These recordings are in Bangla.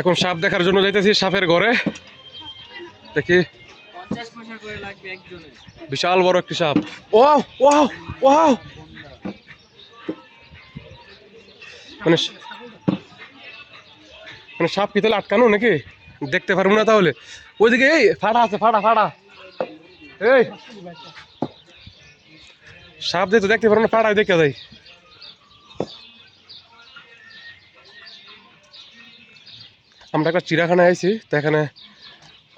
এখন সাপ দেখার জন্য যাইতেছি সাপের ঘরে। দেখি। বিশাল বড় একটি সাপ। ওয়াও মানে মানে সাপ কি তাহলে আটকানো নাকি? দেখতে পারব না তাহলে। ওইদিকে এই ফাড়া আছে ফাড়া ফাটা। এই। সাপ দিয়ে তো দেখতে পারব না ফাড়ায় দেখে যাই। আমরা একটা চিড়াখানায় আইছি তো এখানে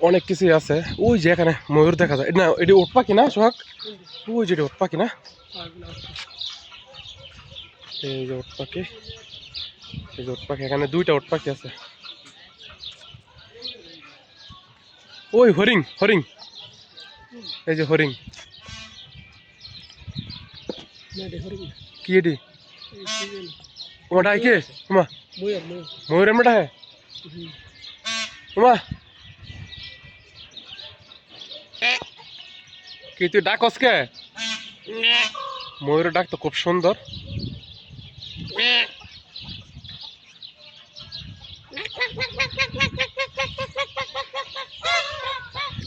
অনেক কিছুই আছে। ওই যে এখানে ময়ূর দেখা যায়। না এটি উঠ পাখি না সোহাগ? ওই যে উঠ পাখি না? এই যে উঠ পাখি এই যে উঠ পাখি এখানে দুইটা উঠ পাখি আছে। ওই হরিং হরিং এই যে হরিং কি এটি? ওটা কে? মা ময়ূর এমটা হ্যাঁ? মা কি তুই ডাকস কে? ময়ূরের ডাক তো খুব সুন্দর।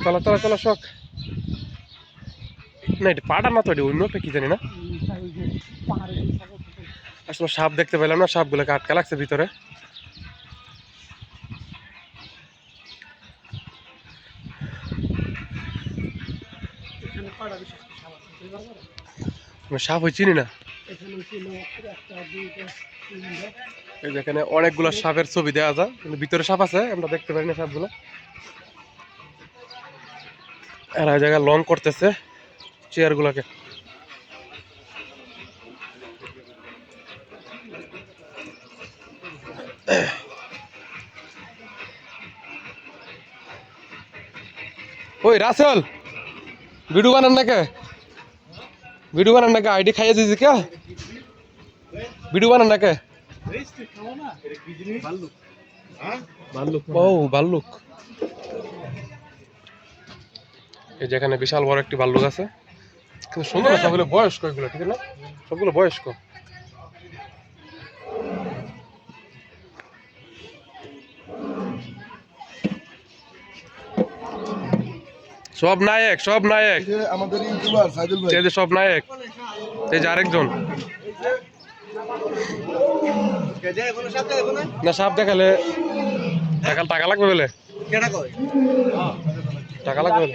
চলো চলো চলো শখ না, এটা পাটা না তো এটি অন্য কি জানি না? আসলে সাপ দেখতে পেলাম না, সাপগুলোকে আটকা লাগছে ভিতরে। সাপ হয়ে চিনি না। এই যে অনেকগুলো সাপের ছবি দেওয়া যায় কিন্তু ভিতরে সাপ আছে আমরা দেখতে পারি না সাপগুলো। এরা জায়গায় লং করতেছে চেয়ারগুলোকে ওই রাসেল! ভিডিও বানান কে ভিডিও বানান আইডি খাইয়ে দিয়েছি কে? ভিডিও বানান না ভাল্লুক এই যেখানে বিশাল বড় একটি ভাল্লুক আছে। কিন্তু সুন্দর সবগুলো বয়স্ক এগুলো, ঠিক না? সবগুলো বয়স্ক। সব নায়ক সব নায়ক। এই যে আমাদের ইউটিউবার সাইদুল ভাই। এই যে সব নায়ক। এই যে আরেকজন। না সাপ দেখালে দেখালে টাকা লাগবে বলে। টাকা লাগবে।